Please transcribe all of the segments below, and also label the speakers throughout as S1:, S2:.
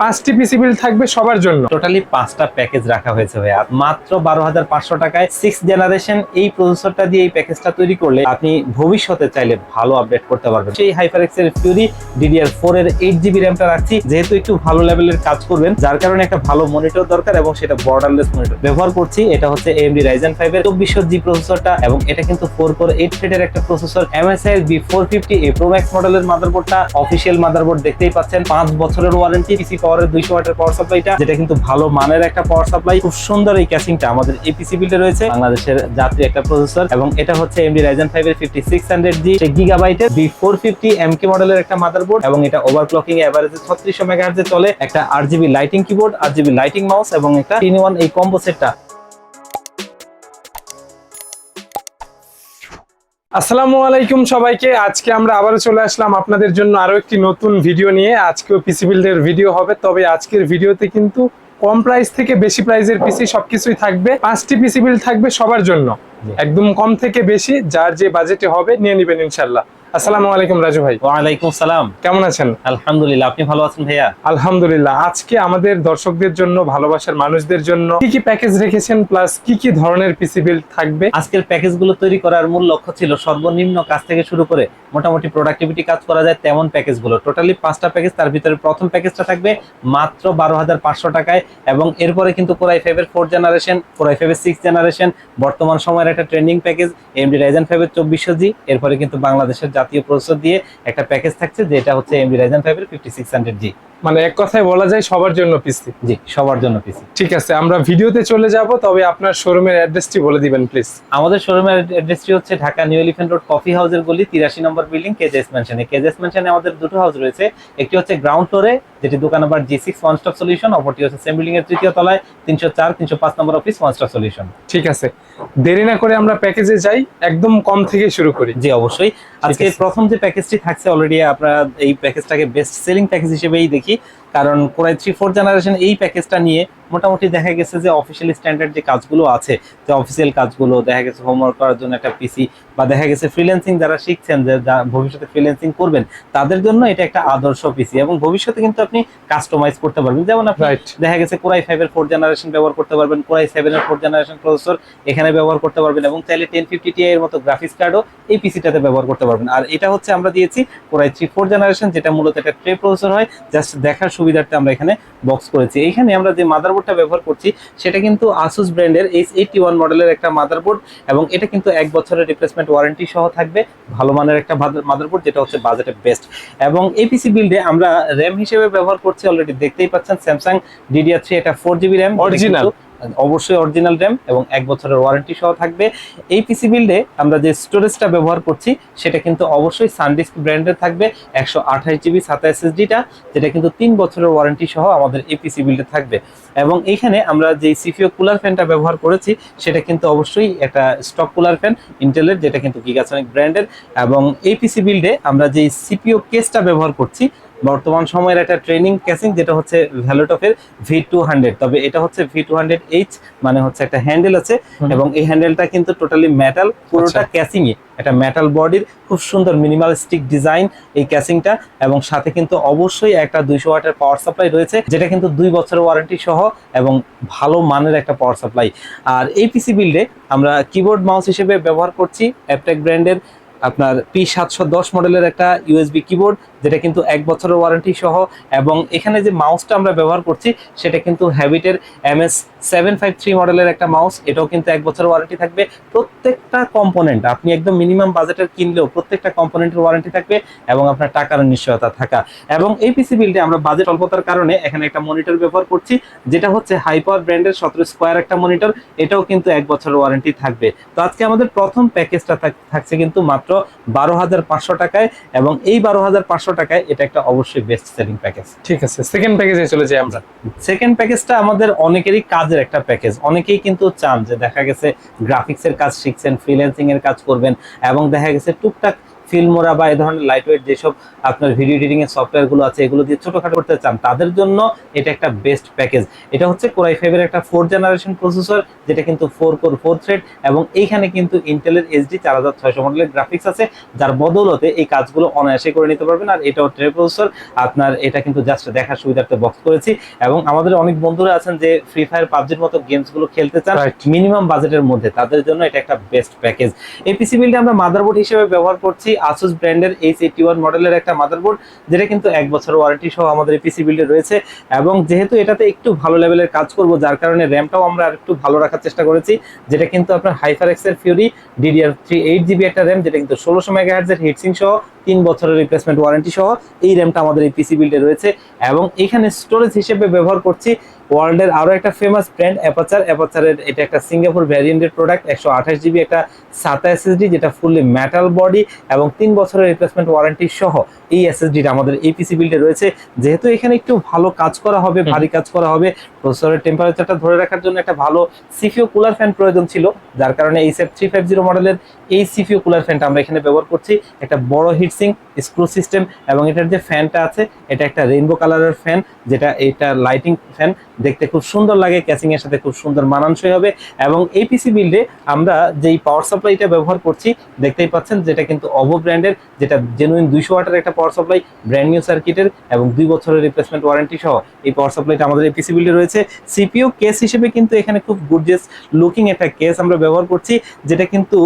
S1: পাঁচটি থাকবে সবার জন্য।
S2: টোটালি পাঁচটা প্যাকেজ রাখা হয়েছে ভাইয়া। মাত্র বারো হাজার পাঁচশো টাকায় সিক্স জেনারেশন এই প্রসেসরটা দিয়ে এই প্যাকেজটা তৈরি করলে আপনি ভবিষ্যতে চাইলে ভালো আপডেট করতে পারবেন। সেই এক্সের ফিউরি ডিডিআর ফোর এর এইট জিবি র্যামটা রাখছি। যেহেতু একটু ভালো লেভেলের কাজ করবেন, যার কারণে একটা ভালো মনিটর দরকার এবং সেটা বর্ডারলেস মনিটর ব্যবহার করছি, এটা হচ্ছে এমডি রাইজেন ফাইভ এর চব্বিশশো জি প্রসেসরটা এবং এটা কিন্তু ফোর কোর এইট থ্রেডের একটা processor MSI B four fifty A pro max মডেলের মাদারবোর্ডটা অফিসিয়াল মাদারবোর্ড দেখতেই পাচ্ছেন। পাঁচ বছরের ওয়ারেন্টি পাওয়ারের দুইশো ওয়াটের পাওয়ার সাপ্লাইটা যেটা কিন্তু ভালো মানের একটা পাওয়ার সাপ্লাই খুব সুন্দর এই ক্যাসিংটা আমাদের এপিসি বিল্ডে রয়েছে, বাংলাদেশের যাত্রী একটা প্রসেসর এবং এটা হচ্ছে এমডি রাইজেন ফাইভ এর fifty six hundred G গিগাবাইটের B four fifty M K মডেলের একটা মাদারবোর্ড এবং এটা ওভার ওভারক্লকিং এভারেজে ছত্রিশশো মেগাহার্জে চলে, একটা R GB lighting keyboard R GB lighting mouse এবং একটা তিন ওয়ান এই কম্বো সেটটা
S1: আসসালামু আলাইকুম সবাইকে। আজকে আমরা আবারও চলে আসলাম আপনাদের জন্য আরও একটি নতুন ভিডিও নিয়ে। আজকেও পিসি বিল্ডের ভিডিও হবে তবে আজকের ভিডিওতে কিন্তু কম প্রাইস থেকে বেশি প্রাইসের পিসি সবকিছুই থাকবে। পাঁচটি পিসি বিল থাকবে সবার জন্য। একদম কম থেকে বেশি যার যে বাজেটে হবে নিয়ে নেবেন ইনশাল্লাহ আসসালামু আলাইকুম রাজু ভাই।
S2: ওয়ালাইকুম সালাম
S1: কেমন আছেন?
S2: আলহামদুলিল্লাহ আপনি ভালো আছেন ভাইয়া?
S1: আলহামদুলিল্লাহ আজকে আমাদের দর্শকদের জন্য ভালোবাসার মানুষদের জন্য কি কি প্যাকেজ রেখেছেন প্লাস কি কি ধরনের পিসি বিল থাকবে?
S2: আজকের প্যাকেজগুলো তৈরি করার মূল লক্ষ্য ছিল সর্বনিম্ন কাজ থেকে শুরু করে মোটামুটি প্রোডাক্টিভিটি কাজ করা যায় তেমন প্যাকেজগুলো টোটালি পাঁচটা প্যাকেজ তার ভিতরে প্রথম প্যাকেজটা থাকবে মাত্র বারো হাজার পাঁচশো টাকায় এবং এরপরে কিন্তু কোরাই ফাইভের ফোর জেনারেশন কোরাই ফাইভের সিক্স জেনারেশন বর্তমান সময়ের একটা ট্রেন্ডিং প্যাকেজ এমডি রাইজেন ফাইভের চব্বিশশো জি এরপরে কিন্তু বাংলাদেশের জাতীয় প্রসেসর দিয়ে একটা প্যাকেজ থাকছে যেটা হচ্ছে এমডি রাইজেন ফাইভের ফিফটি সিক্স হান্ড্রেড জি
S1: মানে এক কথায় বলা যায় সবার জন্য পিসি
S2: জি সবার জন্য পিসি
S1: ঠিক আছে আমরা ভিডিওতে চলে যাব তবে আপনার শোরুমের অ্যাড্রেসটি বলে দিবেন প্লিজ
S2: আমাদের শোরুমের অ্যাড্রেসটি হচ্ছে Dhaka new elephant road coffee হাউসের গলি তিরাশি নম্বর বিল্ডিং কেজেস ম্যানশনে কেজেস ম্যানশনে আমাদের দুটো হাউস রয়েছে একটি হচ্ছে গ্রাউন্ড ফ্লোরে যেটি দোকান number G six one stop solution অপরটি হচ্ছে সেম বিল্ডিং এর তৃতীয় তলায় তিনশো চার তিনশো পাঁচ নম্বর অফিস ওয়ান স্টপ সলিউশন
S1: ঠিক আছে দেরি না করে আমরা প্যাকেজে যাই একদম কম থেকে শুরু করি।
S2: জি অবশ্যই। আজকে। প্রথম যে প্যাকেজটি থাকছে অলরেডি আপনারা এই প্যাকেজটাকে বেস্ট সেলিং প্যাকেজ হিসেবেই দেখি। কারণ কোরাই থ্রি ফোর জেনারেশন এই প্যাকেজটা নিয়ে মোটামুটি দেখা গেছে যে অফিসিয়াল স্ট্যান্ডার্ড যে কাজগুলো আছে যে অফিসিয়াল কাজগুলো দেখা গেছে হোমওয়ার্ক করার জন্য একটা পিসি বা দেখা গেছে ফ্রিল্যান্সিং যারা শিখছেন যে ভবিষ্যতে ফ্রিল্যান্সিং করবেন তাদের জন্য এটা একটা আদর্শ পিসি এবং ভবিষ্যতে কিন্তু আপনি কাস্টমাইজ করতে পারবেন। যেমন আপনি দেখা গেছে কোরাই ফাইভ এর ফোর জেনারেশন ব্যবহার করতে পারবেন কোরাই সেভেন এর ফোর জেনারেশন প্রসেসর এখানে ব্যবহার করতে পারবেন এবং চাইলে টেন ফিফটি টি এর মতো গ্রাফিক্স কার্ডও এই পিসিটাতে ব্যবহার করতে পারবেন। আর এটা হচ্ছে আমরা দিয়েছি কোরাই থ্রি ফোর জেনারেশন যেটা মূলত একটা ট্রে প্রসেসর হয় জাস্ট দেখার সুবিধার্থে আমরা এখানে বক্স করেছি। এইখানে আমরা যে মাদারবোর্ডটা ব্যবহার করছি সেটা কিন্তু আসুস ব্র্যান্ডের এইচ এইটি ওয়ান মডেলের একটা মাদারবোর্ড এবং এটা কিন্তু এক বছরের রিপ্লেসমেন্ট ওয়ারেন্টি সহ থাকবে। ভালো মানের একটা মাদারবোর্ড যেটা হচ্ছে বাজেটে বেস্ট এবং এই পিসি বিল্ডে আমরা র্যাম হিসেবে ব্যবহার করছি অলরেডি দেখতেই পাচ্ছেন স্যামসাং ডিডিআর থ্রি এটা ফোর জিবি র্যাম
S1: Original?
S2: অবশ্যই অরিজিনাল র্যাম এবং এক বছরের ওয়ারেন্টি সহ থাকবে। এই পিসি বিল্ডে আমরা যে স্টোরেজটা ব্যবহার করছি, সেটা কিন্তু অবশ্যই সানডিস্ক ব্র্যান্ডের থাকবে, একশো আঠাশ জিবি সাতা এসএসডিটা যেটা কিন্তু তিন বছরের ওয়ারেন্টি সহ আমাদের এই পিসি বিল্ডে থাকবে। এবং এইখানে আমরা যে সিপিও কুলার ফ্যানটা ব্যবহার করেছি, সেটা কিন্তু অবশ্যই একটা স্টক কুলার ফ্যান ইন্টেলের যেটা কিন্তু গিগাসনিক ব্র্যান্ডের এবং এই পিসি বিল্ডে আমরা যে সিপিও কেসটা ব্যবহার করছি বর্তমান সময়ের একটা ট্রেনিং ক্যাসিং যেটা হচ্ছে ভ্যালোটফের ভি টু হান্ড্রেড তবে এটা হচ্ছে ভি টু হান্ড্রেড এইচ মানে হচ্ছে একটা হ্যান্ডেল আছে এবং এই হ্যান্ডেলটা কিন্তু টোটালি মেটাল পুরোটা
S1: আচ্ছা।
S2: ক্যাসিং এ একটা মেটাল বডির খুব সুন্দর মিনিমালিস্টিক ডিজাইন এই ক্যাসিংটা এবং সাথে কিন্তু অবশ্যই একটা দুইশো ওয়াটের পাওয়ার সাপ্লাই রয়েছে যেটা কিন্তু দুই বছরের ওয়ারেন্টি সহ এবং ভালো মানের একটা পাওয়ার সাপ্লাই আর এই পিসি বিল্ডে আমরা কিবোর্ড মাউস হিসেবে ব্যবহার করছি অ্যাপটেক ব্র্যান্ডের আপনার পি সাতশো দশ মডেলের একটা ইউএসবি কিবোর্ড যেটা কিন্তু এক বছরের ওয়ারেন্টি সহ, এবং এখানে যে মাউসটা আমরা ব্যবহার করছি, সেটা কিন্তু হ্যাবিটের M S seven five three মডেলের একটা মাউস এটাও কিন্তু এক বছরের ওয়ারেন্টি থাকবে। প্রত্যেকটা কম্পোনেন্ট আপনি একদম মিনিমাম বাজেটের কিনলেও প্রত্যেকটা কম্পোনেন্টের ওয়ারেন্টি থাকবে, এবং আপনার টাকার নিশ্চয়তা থাকা। এবং এই পিসি বিল্ডে আমরা বাজেট অল্পতার কারণে এখানে একটা মনিটর ব্যবহার করছি, যেটা হচ্ছে হাইপার ব্র্যান্ডের সতেরো স্কোয়ার একটা মনিটর এটাও কিন্তু এক বছরের ওয়ারেন্টি থাকবে। তো আজকে আমাদের প্রথম প্যাকেজটা থাক- থাকছে কিন্তু মাত্র বারো হাজার পাঁচশো টাকায় এবং এই বারো হাজার পাঁচশো টাকায় এটা একটা অবশ্যই বেস্ট সেলিং প্যাকেজ
S1: ঠিক আছে সেকেন্ড প্যাকেজে চলে যাই আমরা।
S2: সেকেন্ড প্যাকেজটা আমাদের অনেকেরই কাজের একটা প্যাকেজ অনেকেই কিন্তু চান যে দেখা গেছে গ্রাফিক্সের কাজ শিখছেন ফ্রিল্যান্সিং এর কাজ করবেন এবং দেখা গেছে টুকটাক ফিল্মোরা বা এই ধরনের লাইট ওয়েট যেসব আপনার ভিডিও এডিটিং এর সফটওয়্যারগুলো আছে এগুলো দিয়ে ছোটখাটো করতে চান তাদের জন্য এটা একটা বেস্ট প্যাকেজ এটা হচ্ছে কোরাই ফাইভের একটা ফোর জেনারেশন প্রসেসর যেটা কিন্তু ফোর কোর ফোর থ্রেড এবং এইখানে কিন্তু ইন্টেলের এইচডি চার হাজার ছয়শো মডেলের গ্রাফিক্স আছে যার বদৌলতে এই কাজগুলো অনায়াসে করে নিতে পারবেন। আর এটাও ট্রে প্রসেসর আপনার এটা কিন্তু জাস্ট দেখার সুবিধার্থে বক্স করেছি এবং আমাদের অনেক বন্ধুরা আছেন যে ফ্রি ফায়ার পাবজির মতো গেমসগুলো খেলতে চান. মিনিমাম বাজেটের মধ্যে তাদের জন্য এটা একটা বেস্ট প্যাকেজ এই পিসি বিলটা আমরা মাদারবোর্ড হিসেবে ব্যবহার করছি আসুস ব্র্যান্ডের এইচ এইটি ওয়ান মডেলের একটা মাদারবোর্ড যেটা কিন্তু এক বছর ওয়ারেন্টি সহ আমাদের পিসি বিল্ডে রয়েছে। এবং যেহেতু এটাতে একটু ভালো লেভেলের কাজ করব, যার কারণে র্যামটাও আমরা আর একটু ভালো রাখার চেষ্টা করেছি, যেটা কিন্তু আপনার হাইফার এক্সের Fury DDR three eight GB একটা র্যাম যেটা কিন্তু ষোলোশো মেগাহার্জের হিটসিং সহ তিন বছরের রিপ্লেসমেন্ট ওয়ারেন্টি সহ এই র্যামটা আমাদের এই পিসি বিল্ডে রয়েছে। এবং এখানে স্টোরেজ হিসেবে ব্যবহার করছি ওয়ার্ল্ডের আরও একটা ফেমাস ব্র্যান্ড অ্যাপাচার অ্যাপাচারের এটা একটা সিঙ্গাপুর ভ্যারিয়েন্টের প্রোডাক্ট একশো আঠাশ জিবি একটা সাতা এসএসডি যেটা ফুললি মেটাল বডি এবং তিন বছরের রিপ্লেসমেন্ট ওয়ারেন্টি সহ এই এসএসডিটা আমাদের এই পিসি বিল্ডে রয়েছে। যেহেতু এখানে একটু ভালো কাজ করা হবে ভারী কাজ করা হবে প্রসেসরের টেম্পারেচারটা ধরে রাখার জন্য একটা ভালো সিপিও কুলার ফ্যান প্রয়োজন ছিল যার কারণে এই সেফ থ্রি ফাইভ জিরো মডেলের এই সিপিও কুলার ফ্যানটা আমরা এখানে ব্যবহার করছি। একটা বড় হিটসিং স্ক্রু সিস্টেম এবং এটার যে ফ্যানটা আছে এটা একটা রেইনবো কালারের ফ্যান যেটা এটা লাইটিং ফ্যান দেখতে খুব সুন্দর লাগে ক্যাসিং এর সাথে খুব সুন্দর মানানসই হবে এবং এই পিসি বিল্ডে আমরা যেই পাওয়ার সাপ্লাইটা ব্যবহার করছি, দেখতেই পাচ্ছেন যেটা কিন্তু অভো ব্র্যান্ডের যেটা জেনুইন দুইশো ওয়াটের একটা পাওয়ার সাপ্লাই ব্র্যান্ড নিউ সার্কিটের এবং দুই বছরের রিপ্লেসমেন্ট ওয়ারেন্টি সহ এই পাওয়ার সাপ্লাইটা আমাদের এই পিসি বিল্ডে রয়েছে। সিপিইউ কেস হিসেবে কিন্তু এখানে খুব গুডজেস লুকিং একটা কেস আমরা ব্যবহার করছি, যেটা কিন্তু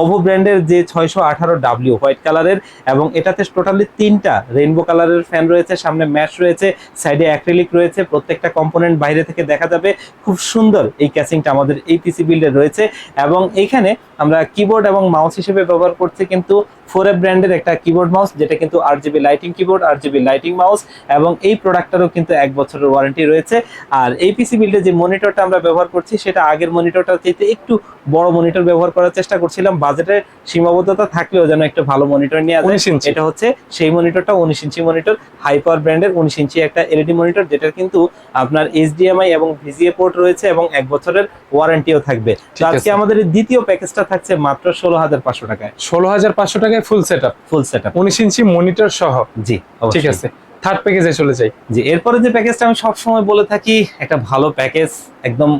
S2: অভো ব্র্যান্ডের যে ছয়শো আঠারো ডাব্লিউ হোয়াইট কালারের এবং এটাতে টোটালি তিনটা রেইনবো কালারের ফ্যান রয়েছে, সামনে ম্যাশ রয়েছে সাইডে অ্যাক্রিলিক রয়েছে, প্রত্যেকটা কম্পোনেন্ট বাইরে থেকে দেখা যাবে। খুব সুন্দর এই ক্যাসিংটা আমাদের এই পিসি বিল্ডে রয়েছে এবং এইখানে আমরা কিবোর্ড এবং মাউস হিসেবে ব্যবহার করছি কিন্তু ফোর এফ ব্র্যান্ডের একটা কিবোর্ড মাউস যেটা কিন্তু R GB lighting keyboard R GB lighting mouse এবং এই প্রোডাক্টটারও কিন্তু এক বছরের ওয়ারেন্টি রয়েছে। আর এই পিসি বিল্ডে যে মনিটরটা আমরা ব্যবহার করছি সেটা আগের মনিটরটা চাইতে একটু বড় মনিটর ব্যবহার করার চেষ্টা করছিলাম। বাজেটের সীমাবদ্ধতা থাকলেও যেন একটা ভালো মনিটর নিয়ে আসে
S1: 19
S2: এটা হচ্ছে সেই মনিটরটা উনিশ ইঞ্চি মনিটর হাই পাওয়ার ব্র্যান্ডের উনিশ ইঞ্চি একটা এলইডি মনিটর যেটা কিন্তু আপনার এইচডিএমআই এবং ভিজিএ পোর্ট রয়েছে এবং এক বছরের ওয়ারেন্টিও থাকবে। আজকে আমাদের দ্বিতীয় প্যাকেজটা থাকছে মাত্র ষোলো হাজার পাঁচশো টাকায়।
S1: ষোলো হাজার পাঁচশো টাকায় full set up
S2: full setup
S1: উনিশ ইঞ্চি মনিটর সহ।
S2: জি
S1: ঠিক আছে থার্ড প্যাকেজে চলে যাই।
S2: জি এরপরে যে প্যাকেজটা আমি সবসময় বলে থাকি একটা ভালো প্যাকেজ একদম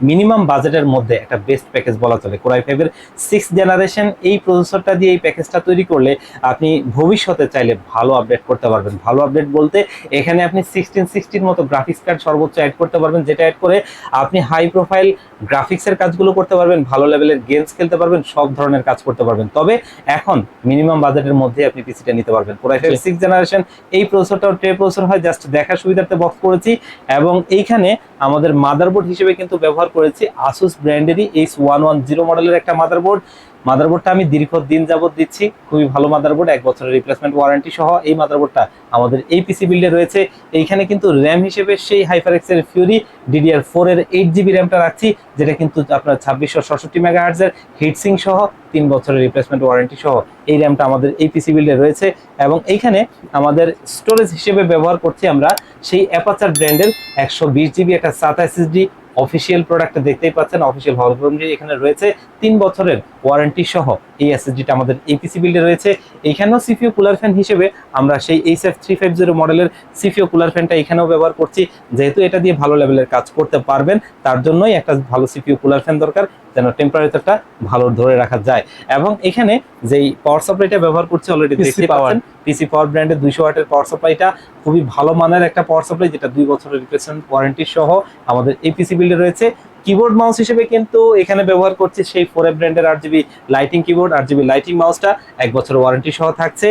S2: মিনিমাম বাজেটের মধ্যে একটা বেস্ট প্যাকেজ বলা চলে। কোরাই ফাইভের সিক্স জেনারেশন এই প্রসেসরটা দিয়ে এই প্যাকেজটা তৈরি করলে আপনি ভবিষ্যতে চাইলে ভালো আপডেট করতে পারবেন। ভালো আপডেট বলতে এখানে আপনি সিক্সটিন সিক্সটির মতো গ্রাফিক্স কার্ড সর্বোচ্চ অ্যাড করতে পারবেন যেটা অ্যাড করে আপনি হাই প্রোফাইল গ্রাফিক্সের কাজগুলো করতে পারবেন ভালো লেভেলের গেমস খেলতে পারবেন সব ধরনের কাজ করতে পারবেন। তবে এখন মিনিমাম বাজেটের মধ্যে আপনি পিসিটা নিতে পারবেন। কোরাই ফাইভ সিক্স জেনারেশন এই প্রসেসরটাও ট্রে প্রসেসর হয় জাস্ট দেখার সুবিধার্থে বক্স করেছি। এবং এইখানে আমাদের মাদারবোর্ড হিসেবে কিন্তু ব্যবহার করেছি আসুস ব্র্যান্ডেরই এইচ ওয়ান ওয়ান জিরো মডেলের একটা মাদারবোর্ড মাদারবোর্ডটা আমি দীর্ঘদিন যাবত দিচ্ছি, খুবই ভালো মাদারবোর্ড এক বছরের রিপ্লেসমেন্ট ওয়ারেন্টি সহ এই মাদারবোর্ডটা আমাদের এই পিসি বিল্ডে রয়েছে। এইখানে কিন্তু র্যাম হিসেবে সেই হাইপার এর ফিউরি ডিডিআর ফোর এর এইট জিবি র্যামটা রাখছি, যেটা কিন্তু আপনার ছাব্বিশশো ষষট্টি মেগা হার্জের হিটসিং সহ তিন বছরের রিপ্লেসমেন্ট ওয়ারেন্টি সহ এই র্যামটা আমাদের এই পিসি বিল্ডে রয়েছে। এবং এইখানে আমাদের স্টোরেজ হিসেবে ব্যবহার করছি আমরা সেই অ্যাপাচার ব্র্যান্ডের একশো বিশ জিবি একটা সাত এসএসডি অফিসিয়াল প্রোডাক্ট দেখতেই পাচ্ছেন অফিসিয়াল হলগ্রামটি এখানে রয়েছে তিন বছরের ওয়ারেন্টি সহ এই এসএসডিটা আমাদের এপিসি বিল্ডে রয়েছে। এইখানেও সিপিও কুলার ফ্যান হিসেবে আমরা সেই H F three five zero মডেলের সিপিও কুলার ফ্যানটা এখানেও ব্যবহার করছি। যেহেতু এটা দিয়ে ভালো লেভেলের কাজ করতে পারবেন তার জন্যই একটা ভালো সিপিও কুলার ফ্যান দরকার যেন টেম্পারেচারটা ভালো ধরে রাখা যায়। এবং এখানে যেই পাওয়ার সাপ্লাইটা ব্যবহার করছি অলরেডি দেখতে
S1: power।
S2: পিসি পাওয়ার ব্র্যান্ডের দুইশো ওয়াটের পাওয়ার সাপ্লাইটা খুবই ভালো মানের একটা পাওয়ার সাপ্লাই যেটা দুই বছরের রিপ্লেসমেন্ট ওয়ারেন্টি সহ আমাদের এই পিসি বিল্ডে রয়েছে। কিবোর্ড মাউস হিসেবে কিন্তু এখানে ব্যবহার করছে সেই ফোর ব্র্যান্ডের R GB lighting keyboard R GB lighting মাউসটা এক বছর ওয়ারেন্টি সহ থাকছে।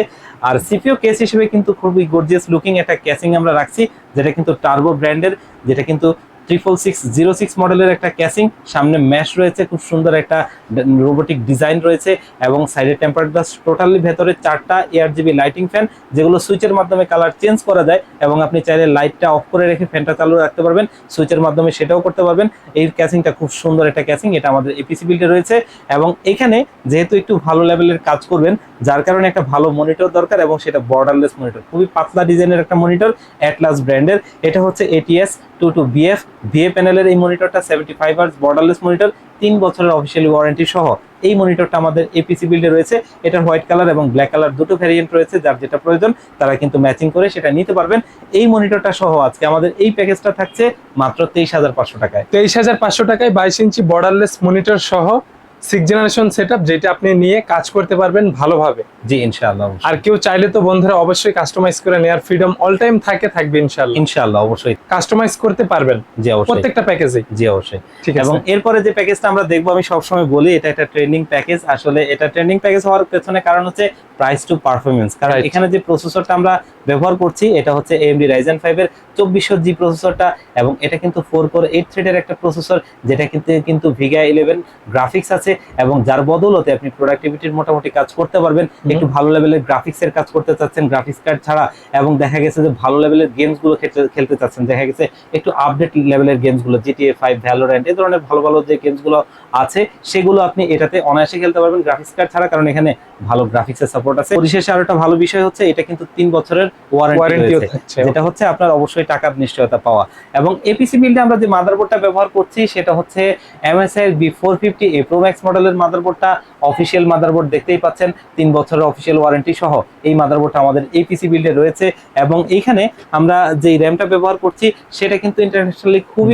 S2: আর সিপিও কেস হিসেবে কিন্তু খুবই গর্জিয়াস লুকিং একটা ক্যাসিং আমরা রাখছি, যেটা কিন্তু টার্বো ব্র্যান্ডের যেটা কিন্তু ট্রিপল সিক্স জিরো সিক্স মডেলের একটা ক্যাসিং সামনে ম্যাশ রয়েছে, খুব সুন্দর একটা রোবোটিক ডিজাইন রয়েছে এবং সাইডের টেম্পার টোটালি ভেতরে চারটা এয়ার জিবি লাইটিং ফ্যান যেগুলো সুইচের মাধ্যমে কালার চেঞ্জ করা যায় এবং আপনি চাইলে লাইটটা অফ করে রেখে ফ্যানটা চালু রাখতে পারবেন সুইচের মাধ্যমে সেটাও করতে পারবেন। এই ক্যাসিংটা খুব সুন্দর একটা ক্যাসিং এটা আমাদের এপিসি বিল্ডে রয়েছে এবং এখানে যেহেতু একটু ভালো লেভেলের কাজ করবেন, যার কারণে একটা ভালো মনিটর দরকার এবং সেটা বর্ডারলেস মনিটর খুবই পাতলা ডিজাইনের একটা মনিটর অ্যাটলাস ব্র্যান্ডের এটা হচ্ছে ATS two two BF VA প্যানেলের এই মনিটরটা seventy five hertz borderless monitor তিন বছরের অফিসিয়ালি ওয়ারেন্টি সহ। এই মনিটরটা আমাদের এপিসি বিল্ডে রয়েছে। এটার হোয়াইট কালার এবং ব্ল্যাক কালার দুটো ভ্যারিয়েন্ট রয়েছে। যার যেটা প্রয়োজন, তারা কিন্তু ম্যাচিং করে সেটা নিতে পারবেন। এই মনিটরটা সহ আজকে আমাদের এই প্যাকেজটা থাকছে মাত্র তেইশ হাজার পাঁচশো টাকায়।
S1: তেইশ হাজার পাঁচশো টাকায় বাইশ ইঞ্চি বর্ডারলেস মনিটর সহ সিক্স জেনারেশন সেট যেটা আপনি নিয়ে কাজ করতে পারবেন ভালোভাবে।
S2: জি ইনশাআল্লাহ
S1: আর কেউ চাইলে তো বন্ধুরা অবশ্যই কাস্টমাইজ করে নেওয়ার ফ্রিডম অল টাইম থাকে থাকবে ইনশাল্লাহ
S2: ইনশাআল্লাহ অবশ্যই।
S1: কাস্টমাইজ করতে পারবেন
S2: জি অবশ্যই।
S1: প্রত্যেকটা প্যাকেজে
S2: জি অবশ্যই।
S1: ঠিক
S2: এবং
S1: আছে
S2: এরপরে যে প্যাকেজটা আমরা দেখব আমি সবসময় বলি এটা একটা ট্রেনিং প্যাকেজ আসলে এটা ট্রেন্ডিং প্যাকেজ হওয়ার পেছনে কারণ হচ্ছে প্রাইস টু পারফরমেন্স কারণ এখানে যে প্রসেসরটা আমরা ব্যবহার করছি এটা হচ্ছে এএমডি রাইজেন ফাইভ এর চব্বিশশো জি প্রসেসরটা এবং এটা কিন্তু ফোর কোর এইট থ্রেডের একটা প্রসেসর যেটা কিন্তু কিন্তু ভিগা ইলেভেন গ্রাফিক্স আছে এবং যার বদলতে আপনি প্রোডাক্টিভিটির মোটামুটি কাজ করতে পারবেন। একটু ভালো লেভেলের গ্রাফিক্সের কাজ করতে চাচ্ছেন গ্রাফিক্স কার্ড ছাড়া এবং দেখা গেছে যে ভালো লেভেলের গেমসগুলো খেলতে খেলতে চাচ্ছেন। দেখা গেছে একটু আপডেট লেভেলের গেমসগুলো জিটিএ ফাইভ ভ্যালোরেন্ট এই ধরনের ভালো ভালো যে গেমসগুলো আছে সেগুলো আপনি এটাতে অনায়াসে খেলতে পারবেন গ্রাফিক্স কার্ড ছাড়া কারণ এখানে ভালো গ্রাফিক্স এর সাপোর্ট আছে। পরিশেষে আরও একটা ভালো বিষয় হচ্ছে এটা কিন্তু তিন বছরের ওয়ারেন্টি রয়েছে। যেটা হচ্ছে আপনার অবশ্যই টাকার নিশ্চয়তা পাওয়া। এবং এপিসি বিল্ডে আমরা যে মাদারবোর্ডটা ব্যবহার করছি সেটা হচ্ছে MSI B four fifty A pro max মডেলের মাদারবোর্ডটা অফিসিয়াল মাদারবোর্ড দেখতেই পাচ্ছেন তিন বছরের অফিসিয়াল ওয়ারেন্টি সহ এই মাদারবোর্ডটা আমাদের এপিসি বিল্ডে রয়েছে। এবং এইখানে আমরা যে র্যামটা ব্যবহার করছি সেটা কিন্তু ইন্টারন্যাশনালি খুবই।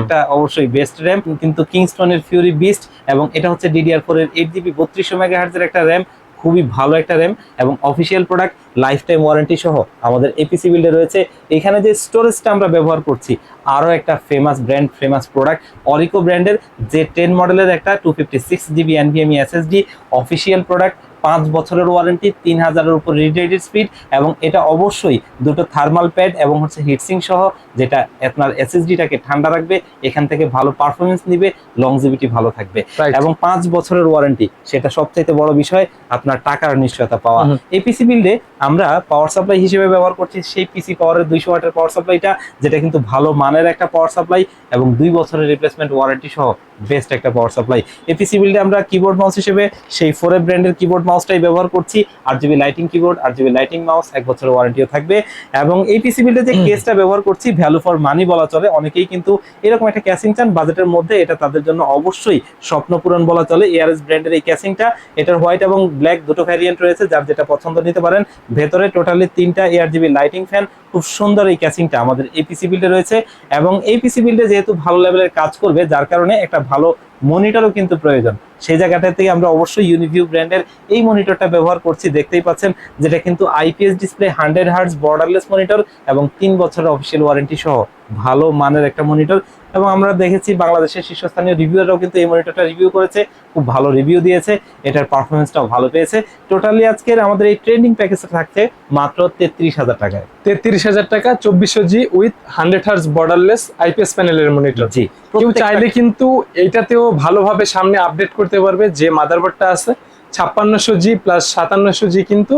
S2: একটা অবশ্যই বেস্ট র্যাম কিন্তু কিংস্টনের ফিউরি বিস্ট এবং এটা হচ্ছে ডিডিআর ফোর এর এইট জিবি বত্রিশশো মেগাহার্জের একটা র্যাম খুবই ভালো একটা র্যাম এবং official product lifetime warranty সহ আমাদের এপিসি বিল্ডে রয়েছে। এখানে যে স্টোরেজটা আমরা ব্যবহার করছি, আরও একটা famous brand famous product Oriko ব্র্যান্ডের যে টেন মডেলের একটা two fifty six GB NVMe SSD official product পাঁচ বছরের ওয়ারেন্টি তিন হাজারের উপর রিডেটেড স্পিড এবং এটা অবশ্যই দুটো থার্মাল প্যাড এবং হচ্ছে হিটসিং সহ যেটা আপনার এসএসডিটাকে ঠান্ডা রাখবে এখান থেকে ভালো পারফরমেন্স নিবে লংজিভিটি ভালো থাকবে। এবং পাঁচ বছরের ওয়ারেন্টি সেটা সবচাইতে বড় বিষয় আপনার টাকার নিশ্চয়তা পাওয়া। এই পিসি বিল্ডে আমরা পাওয়ার সাপ্লাই হিসেবে ব্যবহার করছি সেই পিসি পাওয়ারের দুইশো ওয়াটের পাওয়ার সাপ্লাইটা যেটা কিন্তু ভালো মানের একটা পাওয়ার সাপ্লাই এবং দুই বছরের রিপ্লেসমেন্ট ওয়ারেন্টি সহ বেস্ট একটা পাওয়ার সাপ্লাই এই পিসি বিল্ডে আমরা কিবোর্ড মাউস হিসেবে সেই ফোরে ব্র্যান্ডের কিবোর্ড মাউসটাই ব্যবহার করছি। R GB lighting keyboard R GB lighting mouse এক বছরের ওয়ারেন্টিও থাকবে। এবং এই পিসি বিল্ডে যে কেসটা ব্যবহার করছি ভ্যালু ফর মানি বলা চলে অনেকেই কিন্তু এরকম একটা ক্যাসিং চান বাজেটের মধ্যে এটা তাদের জন্য অবশ্যই স্বপ্ন পূরণ বলা চলে এআরএস ব্র্যান্ডের এই ক্যাসিংটা এটার হোয়াইট এবং ব্ল্যাক দুটো ভ্যারিয়েন্ট রয়েছে যার যেটা পছন্দ নিতে পারেন। ভেতরে টোটালি তিনটা এয়ার জিবি লাইটিং ফ্যান খুব সুন্দর এই ক্যাসিংটা আমাদের এপিসি বিল্ডে রয়েছে। এবং এই পিসি বিল্ডে যেহেতু ভালো লেভেলের কাজ করবে যার কারণে একটা ভালো মনিটরও কিন্তু প্রয়োজন। সেই জায়গাটা থেকে আমরা অবশ্যই ইউনিভিউ ব্র্যান্ডের এই মনিটরটা ব্যবহার করছি। দেখতেই পাচ্ছেন যেটা কিন্তু IPS display hundred hertz borderless monitor এবং তিন বছরের অফিসিয়াল ওয়ারেন্টি সহ ভালো মানের একটা মনিটর এবং আমরা দেখেছি বাংলাদেশের শীর্ষস্থানীয় রিভিউরাও কিন্তু এই মনিটরটা রিভিউ করেছে খুব ভালো রিভিউ দিয়েছে এটার পারফরমেন্সটাও ভালো পেয়েছে। টোটালি আজকের আমাদের এই ট্রেন্ডিং প্যাকেজটা থাকছে মাত্র তেত্রিশ হাজার টাকায়।
S1: তেত্রিশ হাজার টাকা চব্বিশশো G with hundred hertz borderless IPS প্যানেলের মনিটর
S2: জি।
S1: কেউ চাইলে কিন্তু এইটাতেও ভালোভাবে সামনে আপডেট করতে পারবে যে মাদারবোর্ডটা আছে ছাপ্পান্নশো জি প্লাস সাতান্নশো জি কিন্তু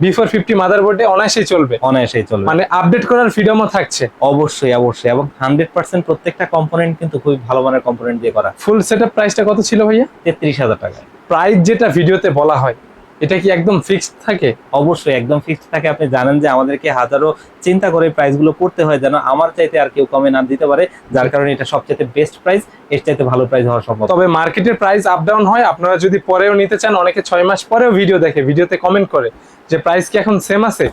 S1: বিফোর ফিফটি মাদারবোর্ডে অনায়াসেই চলবে।
S2: অনায়াসেই চলবে।
S1: মানে আপডেট করার ফ্রিডমও থাকছে।
S2: অবশ্যই অবশ্যই। এবং হান্ড্রেড পার্সেন্ট প্রত্যেকটা কম্পোনেন্ট কিন্তু খুবই ভালো মানের কম্পোনেন্ট দিয়ে করা।
S1: ফুল সেট প্রাইসটা কত ছিল ভাইয়া?
S2: তেত্রিশ হাজার টাকা
S1: প্রাইস যেটা ভিডিওতে বলা হয়। এটা কি একদম ফিক্সড থাকে?
S2: অবশ্যই একদম ফিক্সড থাকে। আপনি জানেন যে আমাদেরকে হাজারো চিন্তা করে প্রাইসগুলো করতে হয় যেন আমার চাইতে আর কেউ কমে না দিতে পারে যার কারণে এটা সবচেয়ে বেস্ট প্রাইস এর চাইতে ভালো প্রাইস হওয়া সম্ভব।
S1: তবে মার্কেটের প্রাইস আপ ডাউন হয় আপনারা যদি পরেও নিতে চান অনেকে ছয় মাস পরেও ভিডিও দেখে ভিডিওতে কমেন্ট করে যে প্রাইস কি এখন সেম আছে?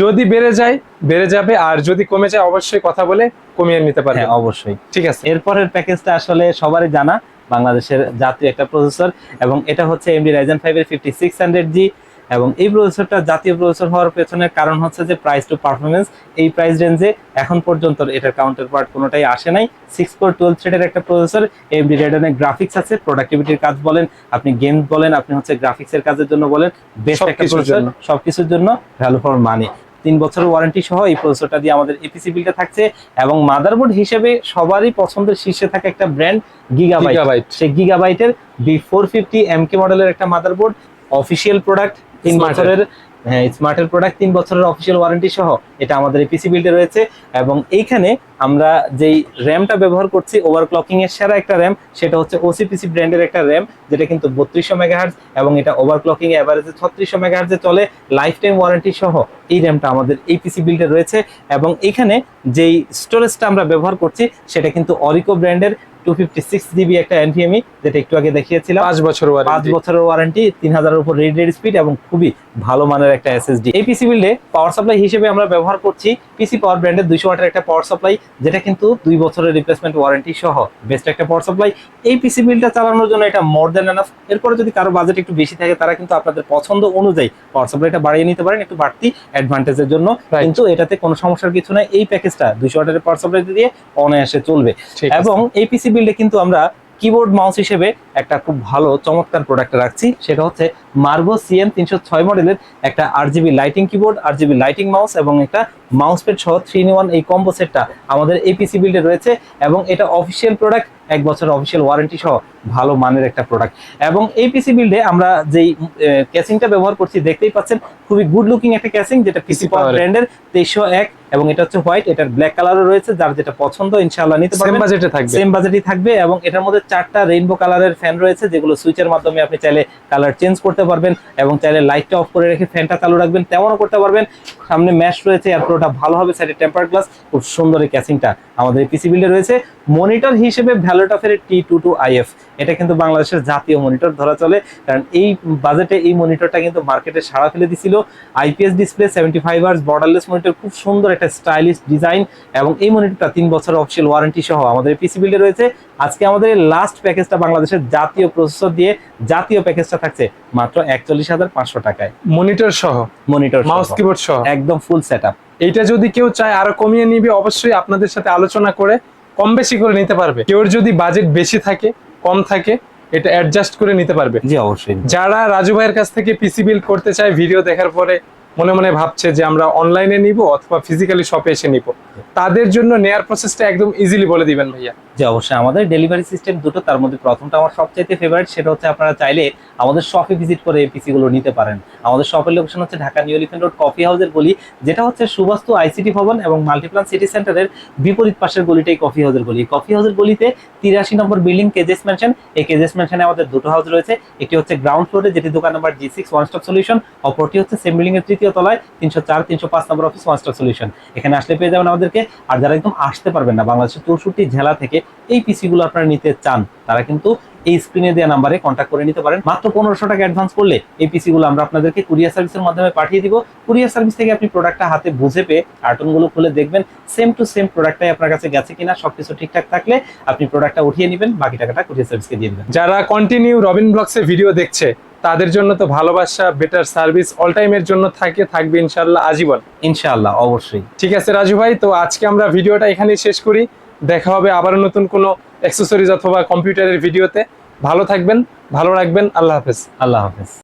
S1: যদি বেড়ে যায় বেড়ে যাবে আর যদি কমে যায় অবশ্যই কথা বলে কমিয়ে নিতে পারবে
S2: হ্যাঁ অবশ্যই।
S1: ঠিক আছে।
S2: এরপরের প্যাকেজটা আসলে সবারই জানা। বাংলাদেশের জাতীয় একটা প্রসেসর এবং এটা হচ্ছে এমডি রাইজেন ফাইভ এর ফিফটি সিক্স হান্ড্রেড জি এবং এই প্রসেসরটা জাতীয় প্রসেসর হওয়ার পেছনের কারণ হচ্ছে যে প্রাইস টু পারফরমেন্স এই প্রাইস রেঞ্জে এখন পর্যন্ত এটার কাউন্টার পার্ট কোনোটাই আসে নাই সিক্স ফোর টুয়েলভ থ্রেডের একটা প্রসেসর এমডি রেডনের গ্রাফিক্স আছে প্রোডাক্টিভিটির কাজ বলেন আপনি গেম বলেন আপনি হচ্ছে গ্রাফিক্সের কাজের জন্য বলেন বেস্ট একটা প্রসেসর। সবকিছুর জন্য ভ্যালু ফর মানি তিন বছরের ওয়ারেন্টি সহ এই প্রসেসরটা দিয়ে আমাদের এপিসি বিলটা থাকছে এবং মাদারবোর্ড হিসেবে সবারই পছন্দের শীর্ষে থাকে একটা ব্র্যান্ড গিগাবাইট। সেই গিগাবাইটের B four fifty M K মডেলের একটা মাদারবোর্ড অফিসিয়াল প্রোডাক্ট তিন বছরের হ্যাঁ স্মার্টের প্রোডাক্ট তিন বছরের অফিসিয়াল ওয়ারেন্টি সহ এটা আমাদের এই পিসি বিল্ডে রয়েছে। এবং এইখানে আমরা যেই র্যামটা ব্যবহার করছি ওভারক্লকিং এর সেরা একটা র্যাম সেটা হচ্ছে ওসিপিসি ব্র্যান্ডের একটা র্যাম যেটা কিন্তু বত্রিশশো মেগাহার্জ এবং এটা ওভারক্লকিং অ্যাভারেজে ছত্রিশশো মেগাহার্জে চলে। লাইফ টাইম ওয়ারেন্টি সহ এই র্যামটা আমাদের এই পিসি বিল্ডে রয়েছে। এবং এখানে যেই স্টোরেজটা আমরা ব্যবহার করছি সেটা কিন্তু অরিকো ব্র্যান্ডের টু ফিফটি সিক্স জিবি একটা এনভিএমই যেটা একটু আগে দেখিয়েছিলাম।
S1: পাঁচ বছর
S2: পাঁচ বছরের ওয়ারেন্টি তিন হাজারের উপর রেড রেড স্পিড এবং খুবই ভালো মানের একটা এসএসডি এই পিসি বিল্ডে পাওয়ার সাপ্লাই হিসেবে আমরা ব্যবহার করছি পিসি পাওয়ার ব্র্যান্ডের দুইশো ওয়াটের একটা পাওয়ার সাপ্লাই যেটা কিন্তু দুই বছরের রিপ্লেসমেন্ট ওয়ারেন্টি সহ বেস্ট একটা পাওয়ার সাপ্লাই এই পিসি বিলটা চালানোর জন্য এটা মোর দেন এনাফ এরপরে যদি কারও বাজেট একটু বেশি থাকে তারা কিন্তু আপনাদের পছন্দ অনুযায়ী পাওয়ার সাপ্লাইটা বাড়িয়ে নিতে পারেন একটু বাড়তি অ্যাডভান্টেজের জন্য। কিন্তু এটাতে কোনো সমস্যার কিছু নাই। এই প্যাকেজটা দুইশো ওয়াটের পাওয়ার সাপ্লাই দিয়ে অনায়াসে চলবে। এবং এই পিসি বিল্ডে কিন্তু আমরা কিবোর্ড মাউস হিসেবে একটা খুব ভালো, চমৎকার প্রোডাক্ট রাখছি। সেটা হচ্ছে মার্গো সিএম তিনশো ছয় মডেলের একটা R GB lighting keyboard R GB lighting mouse এবং একটা মাউস প্যাড সহ থ্রি ইন ওয়ান এই কম্বো সেটটা আমাদের এপিসি পিসি বিল্ডে রয়েছে এবং এটা অফিসিয়াল প্রোডাক্ট এক বছরের অফিসিয়াল ওয়ারেন্টি সহ ভালো মানের একটা প্রোডাক্ট এবং এই পিসি বিল্ডে আমরা যেই ক্যাসিংটা ব্যবহার করছি দেখতেই পাচ্ছেন খুবই গুড লুকিং একটা ক্যাসিং যেটা পিসি পাওয়ার। ব্র্যান্ডের তেইশশো এক এবং এটা হচ্ছে হোয়াইট এটার ব্ল্যাক কালারও রয়েছে যার যেটা পছন্দ ইনশাআল্লাহ নিতে
S1: সেম
S2: পারবেন।
S1: বাজেটে থাকবে।
S2: সেম বাজেটই থাকবে এবং এটার মধ্যে চারটা রেইনবো কালারের ফ্যান রয়েছে যেগুলো সুইচের মাধ্যমে আপনি চাইলে কালার চেঞ্জ করতে পারবেন এবং চাইলে লাইটটা অফ করে রেখে ফ্যানটা চালু রাখবেন তেমনও করতে পারবেন। সামনে ম্যাশ রয়েছে আর পুরোটা ভালো হবে সাইডে টেম্পার গ্লাস খুব সুন্দর এই ক্যাসিংটা আমাদের পিসি বিল্ডে রয়েছে। মনিটর হিসেবে ভ্যালোটফের টি টু টু আইএফ এটা কিন্তু বাংলাদেশের জাতীয় মনিটর ধরা চলে কারণ এই বাজেটে এই মনিটরটা কিন্তু মার্কেটে সাড়া ফেলে দিছিল। IPS display seventy five hertz borderless monitor খুব সুন্দর একটা স্টাইলিশ ডিজাইন এবং এই মনিটরটা তিন বছর অফিসিয়াল ওয়ারেন্টি সহ আমাদের পিসি বিল্ডে রয়েছে। আজকে আমাদের লাস্ট প্যাকেজটা বাংলাদেশের জাতীয় প্রসেসর দিয়ে জাতীয় প্যাকেজটা থাকছে মাত্র একচল্লিশ হাজার পাঁচশো টাকায়।
S1: মনিটর সহ?
S2: মনিটর
S1: মাউস কিবোর্ড সহ?
S2: একদম ফুল সেট
S1: এইটা যদি কেউ চায় আরও কমিয়ে নিবে অবশ্যই আপনাদের সাথে আলোচনা করে কম বেশি করে নিতে পারবে। কেউ যদি বাজেট বেশি থাকে কম থাকে এটা অ্যাডজাস্ট করে নিতে পারবে।
S2: জি অবশ্যই।
S1: যারা রাজু ভাইয়ের কাছ থেকে পিসি বিল্ড করতে চায় ভিডিও দেখার পরে মনে মনে ভাবছে যে আমরা অনলাইনে নিব অথবা ফিজিক্যালি শপে এসে নিব। তাদের জন্য নেয়ার প্রসেসটা একদম ইজিলি বলে দিবেন ভাইয়া।
S2: যে অবশ্যই আমাদের ডেলিভারি সিস্টেম দুটো, তার মধ্যে প্রথমটা আমার সবচাইতে ফেভারিট সেটা হচ্ছে আপনারা চাইলে আমাদের শপে ভিজিট করে এই পিসি গুলো নিতে পারেন। আমাদের শপের লোকেশন হচ্ছে Dhaka new Elephant Road coffee হাউসের গলি, যেটা হচ্ছে সুবাস্তু আইসিটি ভবন এবং মাল্টিপ্লান সিটি সেন্টারের বিপরীত পাশের গলিটাই কফি হাউসের গলি। কফি হাউসের গলিতে তিরাশি নম্বর বিল্ডিং কেজেস ম্যানশন এই কেজেস ম্যানশনে আমাদের দুটো হাউস রয়েছে। একটি হচ্ছে গ্রাউন্ড ফ্লোরে যেটি দোকান number G six one stop solution অপরটি হচ্ছে সেম বিল্ডিং এর তৃতীয় তলায় তিনশো চার, তিনশো পাঁচ number office one stop solution এখানে আসলে পেয়ে যাবেন আমাদেরকে। আর যারা একদম আসতে পারবেন না, বাংলাদেশের চৌষট্টি জেলা থেকে এই পিসি গুলো আপনারা নিতে চান তারা কিন্তু এই স্ক্রিনে দেওয়া নাম্বারে কন্ট্যাক্ট করে নিতে পারেন। মাত্র পনেরোশো টাকা অ্যাডভান্স করলে এই পিসি গুলো আমরা আপনাদেরকে কুরিয়ার সার্ভিসের মাধ্যমে পাঠিয়ে দিব। কুরিয়ার সার্ভিস থেকে আপনি প্রোডাক্টটা হাতে বুঝে পেয়ে কার্টুনগুলো খুলে দেখবেন সেম টু সেম প্রোডাক্টটাই আপনার কাছে গেছে কিনা সবকিছু ঠিকঠাক থাকলে আপনি প্রোডাক্টটা উঠিয়ে নেবেন বাকি টাকাটা কুরিয়ার সার্ভিসকে দিয়ে দেবেন।
S1: যারা কন্টিনিউ রবিন ব্লগসের ভিডিও দেখছে তাদের জন্য তো ভালোবাসা বেটার সার্ভিস অল টাইমের জন্য থাকে থাকবে ইনশাল্লাহ আজীবন।
S2: ইনশাআল্লাহ অবশ্যই।
S1: ঠিক আছে রাজু ভাই তো আজকে আমরা ভিডিওটা এখানেই শেষ করি। দেখা হবে আবার নতুন কোনো অ্যাক্সেসরিজ অথবা কম্পিউটারের ভিডিওতে ভালো থাকবেন, ভালো রাখবেন, আল্লাহ হাফেজ।
S2: আল্লাহ হাফেজ।